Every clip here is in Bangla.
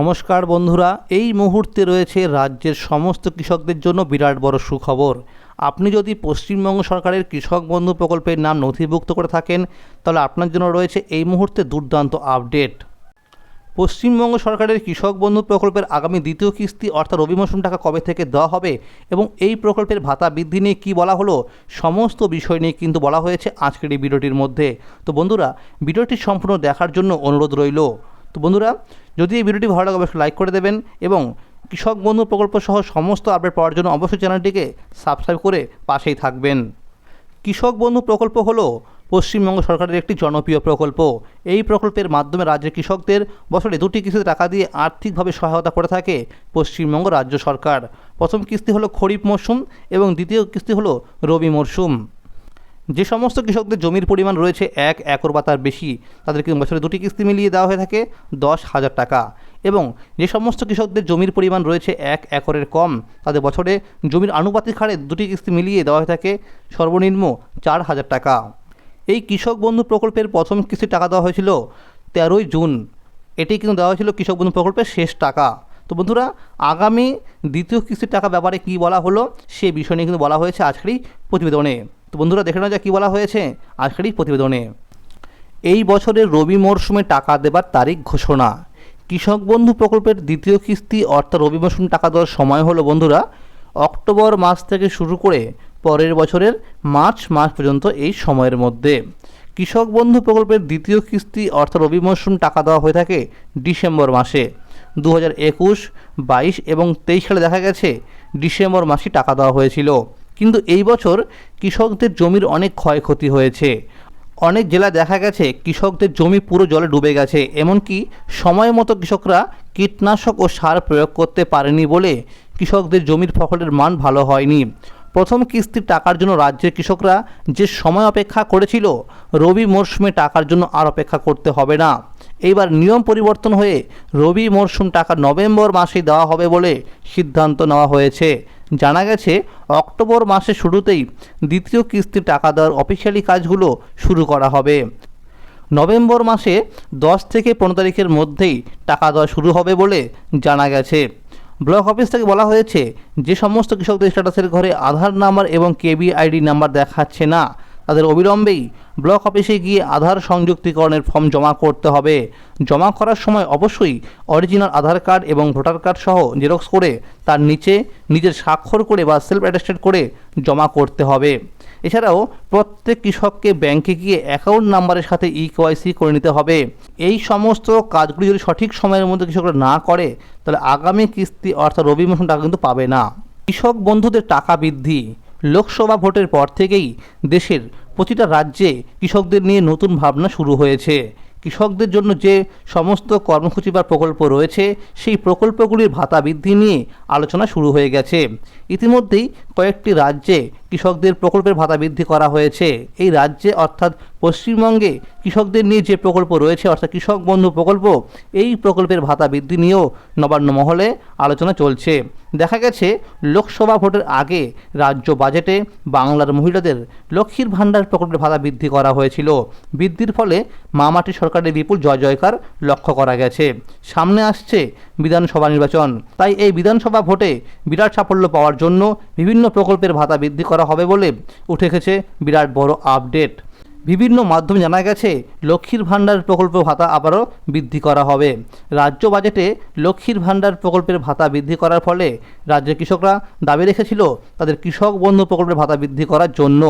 নমস্কার বন্ধুরা, এই মুহূর্তে রয়েছে রাজ্যের সমস্ত কৃষকদের জন্য বিরাট বড় সুখবর। আপনি যদি পশ্চিমবঙ্গ সরকারের কৃষক বন্ধু প্রকল্পের নাম নথিভুক্ত করে থাকেন, তাহলে আপনার জন্য রয়েছে এই মুহূর্তে দুর্দান্ত আপডেট। পশ্চিমবঙ্গ সরকারের কৃষক বন্ধু প্রকল্পের আগামী দ্বিতীয় কিস্তি অর্থাৎ রবি মৌসুম টাকা কবে থেকে দেওয়া হবে এবং এই প্রকল্পের ভাতা বৃদ্ধি নিয়ে কী বলা হলো, সমস্ত বিষয় নিয়ে কিন্তু বলা হয়েছে আজকের এই ভিডিওটির মধ্যে। তো বন্ধুরা, ভিডিওটি সম্পূর্ণ দেখার জন্য অনুরোধ রইল। তো বন্ধুরা, যদি এই ভিডিওটি ভালো লাগে, অবশ্যই লাইক করে দেবেন এবং কৃষক বন্ধু প্রকল্প সহ সমস্ত আপডেট পাওয়ার জন্য অবশ্যই চ্যানেলটিকে সাবস্ক্রাইব করে পাশেই থাকবেন। কৃষক বন্ধু প্রকল্প হলো পশ্চিমবঙ্গ সরকারের একটি জনপ্রিয় প্রকল্প। এই প্রকল্পের মাধ্যমে রাজ্যের কৃষকদের বছরে দুটি কিস্তিতে টাকা দিয়ে আর্থিকভাবে সহায়তা করে থাকে পশ্চিমবঙ্গ রাজ্য সরকার। প্রথম কিস্তি হলো খরিফ মরশুম এবং দ্বিতীয় কিস্তি হলো রবি মরশুম। যে সমস্ত কৃষকদের জমির পরিমাণ রয়েছে এক একর বা তার বেশি, তাদেরকে বছরে দুটি কিস্তি মিলিয়ে দেওয়া হয়ে থাকে দশ হাজার টাকা। এবং যে সমস্ত কৃষকদের জমির পরিমাণ রয়েছে এক একরের কম, তাদের বছরে জমির আনুপাতিক হারে দুটি কিস্তি মিলিয়ে দেওয়া হয়ে থাকে সর্বনিম্ন চার হাজার টাকা। এই কৃষক বন্ধু প্রকল্পের প্রথম কিস্তির টাকা দেওয়া হয়েছিল তেরোই জুন। এটি কিন্তু দেওয়া হয়েছিল কৃষক বন্ধু প্রকল্পের শেষ টাকা। তো বন্ধুরা, আগামী দ্বিতীয় কিস্তির টাকা ব্যাপারে কী বলা হলো সে বিষয় নিয়ে কিন্তু বলা হয়েছে আজকেরই প্রতিবেদনে। বন্ধুরা দেখে নেওয়া যাক কী বলা হয়েছে আজকেরই প্রতিবেদনে। এই বছরের রবি মরশুমে টাকা দেবার তারিখ ঘোষণা। কৃষক বন্ধু প্রকল্পের দ্বিতীয় কিস্তি অর্থাৎ রবি মরশুম টাকা দেওয়ার সময় হলো বন্ধুরা, অক্টোবর মাস থেকে শুরু করে পরের বছরের মার্চ মাস পর্যন্ত এই সময়ের মধ্যে। কৃষক বন্ধু প্রকল্পের দ্বিতীয় কিস্তি অর্থাৎ রবি মরশুম টাকা দেওয়া হয়ে থাকে ডিসেম্বর মাসে। দু হাজার একুশ, বাইশ এবং তেইশ সালে দেখা গেছে ডিসেম্বর মাসে টাকা দেওয়া হয়েছিল। কিন্তু এই বছর কৃষকদের জমির অনেক ক্ষয়ক্ষতি হয়েছে। অনেক জেলা দেখা গেছে কৃষকদের জমি পুরো জলে ডুবে গেছে, এমনকি সময় মতো কৃষকরা কীটনাশক ও সার প্রয়োগ করতে পারেনি বলে কৃষকদের জমির ফসলের মান ভালো হয়নি। প্রথম কিস্তির টাকার জন্য রাজ্যের কৃষকরা যে সময় অপেক্ষা করেছিল রবি মরশুমে টাকার জন্য আর অপেক্ষা করতে হবে না। এইবার নিয়ম পরিবর্তন হয়ে রবি মরশুম টাকা নভেম্বর মাসে দেওয়া হবে বলে সিদ্ধান্ত নেওয়া হয়েছে। জানা গেছে, অক্টোবর মাসের শুরুতেই দ্বিতীয় কিস্তির টাকা দেওয়ার অফিসিয়ালি কাজগুলো শুরু করা হবে। নভেম্বর মাসে দশ থেকে পনেরো তারিখের মধ্যেই টাকা দেওয়া শুরু হবে বলে জানা গেছে। ব্লক অফিস থেকে বলা হয়েছে, যে সমস্ত কৃষকদের স্ট্যাটাসের ঘরে আধার নাম্বার এবং কেবি আইডি নাম্বার দেখাচ্ছে না। তাদের অবিলম্বেই ব্লক অফিসে গিয়ে আধার সংযুক্তিকরণের ফর্ম জমা করতে হবে। জমা করার সময় অবশ্যই অরিজিনাল আধার কার্ড এবং ভোটার কার্ড সহ জেরক্স করে তার নিচে নিজের স্বাক্ষর করে বা সেলফ অ্যাটেস্টেড করে জমা করতে হবে। এছাড়াও প্রত্যেক কৃষককে ব্যাংকে গিয়ে অ্যাকাউন্ট নাম্বারের সাথে ই কেওয়াইসি করে নিতে হবে। এই সমস্ত কাজগুলি যদি সঠিক সময়ের মধ্যে কৃষকরা না করে, তাহলে আগামী কিস্তি অর্থাৎ রবি মৌসুম টাকা কিন্তু পাবে না। কৃষক বন্ধুদের টাকা বৃদ্ধি। লোকসভা ভোটের পর থেকেই দেশের প্রতিটা রাজ্যে কৃষকদের নিয়ে নতুন ভাবনা শুরু হয়েছে। কৃষকদের জন্য যে সমস্ত কর্মসূচি বা প্রকল্প রয়েছে, সেই প্রকল্পগুলির ভাতা বৃদ্ধি নিয়ে আলোচনা শুরু হয়ে গেছে। ইতিমধ্যেই কয়েকটি রাজ্যে কৃষকদের প্রকল্পের ভাতা বৃদ্ধি করা হয়েছে। এই রাজ্যে অর্থাৎ পশ্চিমবঙ্গে কৃষকদের নিয়ে যে প্রকল্প রয়েছে, অর্থাৎ কৃষক বন্ধু প্রকল্প, এই প্রকল্পের ভাতা বৃদ্ধি নিয়েও নবান্ন মহলে আলোচনা চলছে। দেখা গেছে, লোকসভা ভোটের আগে রাজ্য বাজেটে বাংলার মহিলাদের লক্ষ্মীর ভাণ্ডার প্রকল্পের ভাতা বৃদ্ধি করা হয়েছিল। বৃদ্ধির ফলে মামাটি সরকারের বিপুল জয় জয়কার লক্ষ্য করা গেছে। সামনে আসছে বিধানসভা নির্বাচন। তাই এই বিধানসভা ভোটে বিরাট সাফল্য পাওয়ার জন্য বিভিন্ন প্রকল্পের ভাতা বৃদ্ধি করা হবে বলে উঠে গেছে বিরাট বড় আপডেট। বিভিন্ন মাধ্যমে জানা গেছে, লক্ষ্মীর ভাণ্ডার প্রকল্প ভাতা আবারও বৃদ্ধি করা হবে। রাজ্য বাজেটে লক্ষ্মীর ভাণ্ডার প্রকল্পের ভাতা বৃদ্ধি করার ফলে রাজ্যের কৃষকরা দাবি রেখেছিল তাদের কৃষক বন্ধু প্রকল্পের ভাতা বৃদ্ধি করার জন্য।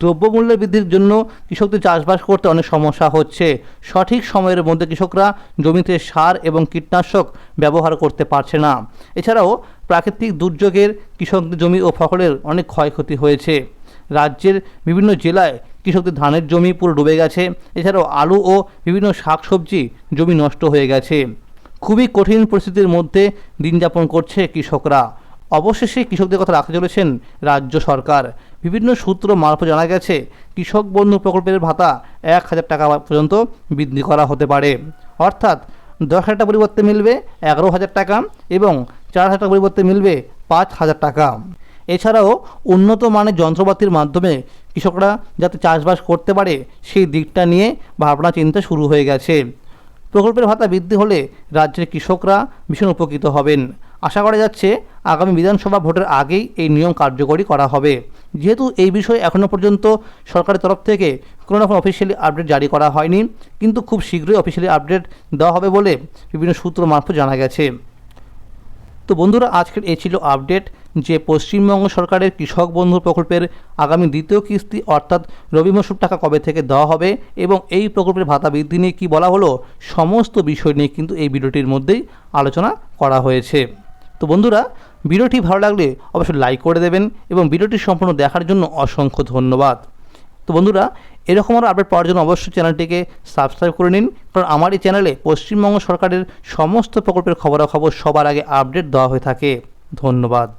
দ্রব্যমূল্যের বৃদ্ধির জন্য কৃষকদের চাষবাস করতে অনেক সমস্যা হচ্ছে। সঠিক সময়ের মধ্যে কৃষকরা জমিতে সার এবং কীটনাশক ব্যবহার করতে পারছে না। এছাড়াও প্রাকৃতিক দুর্যোগের কৃষকদের জমি ও ফসলের অনেক ক্ষয়ক্ষতি হয়েছে। রাজ্যের বিভিন্ন জেলায় কৃষকদের ধানের জমি পুরো ডুবে গেছে। এছাড়াও আলু ও বিভিন্ন শাকসবজি জমি নষ্ট হয়ে গেছে। খুবই কঠিন পরিস্থিতির মধ্যে দিন যাপন করছে কৃষকরা। অবশেষে কৃষকদের কথা রাখতে চলেছেন রাজ্য সরকার। বিভিন্ন সূত্র মারফত জানা গেছে, কৃষক বন্ধু প্রকল্পের ভাতা এক হাজার টাকা পর্যন্ত বৃদ্ধি করা হতে পারে। অর্থাৎ দশ হাজার টাকা পরিবর্তে মিলবে এগারো হাজার টাকা এবং চার হাজার টাকা পরিবর্তে মিলবে পাঁচ হাজার টাকা। এছাড়াও উন্নত মানের যন্ত্রপাতির মাধ্যমে কৃষকরা যাতে চাষবাস করতে পারে, সেই দিকটা নিয়ে ভাবনা চিন্তা শুরু হয়ে গেছে। প্রকল্পের ভাতা বৃদ্ধি হলে রাজ্যের কৃষকরা ভীষণ উপকৃত হবেন। আশা করা যাচ্ছে আগামী বিধানসভা ভোটের আগেই এই নিয়ম কার্যকরী করা হবে। যেহেতু এই বিষয়ে এখনও পর্যন্ত সরকারের তরফ থেকে কোনো রকম অফিসিয়ালি আপডেট জারি করা হয়নি, কিন্তু খুব শীঘ্রই অফিসিয়ালি আপডেট দেওয়া হবে বলে বিভিন্ন সূত্র মারফত জানা গেছে। তো বন্ধুরা, আজকের এ ছিল আপডেট যে পশ্চিমবঙ্গ সরকারের কৃষক বন্ধু প্রকল্পের আগামী দ্বিতীয় কিস্তি অর্থাৎ রবি মরশুম টাকা কবে থেকে দেওয়া হবে এবং এই প্রকল্পের ভাতা বৃদ্ধি নিয়ে কী বলা হলো সমস্ত বিষয় নিয়ে কিন্তু এই ভিডিওটির মধ্যেই আলোচনা করা হয়েছে। তো বন্ধুরা, ভিডিওটি ভালো লাগলে অবশ্যই লাইক করে দেবেন এবং ভিডিওটি সম্পূর্ণ দেখার জন্য অসংখ্য ধন্যবাদ। তো বন্ধুরা, এরকম আরও আপডেট পাওয়ার জন্য অবশ্যই চ্যানেলটিকে সাবস্ক্রাইব করে নিন, কারণ আমার এই চ্যানেলে পশ্চিমবঙ্গ সরকারের সমস্ত প্রকল্পের খবরাখবর সবার আগে আপডেট দেওয়া হয়ে থাকে। ধন্যবাদ।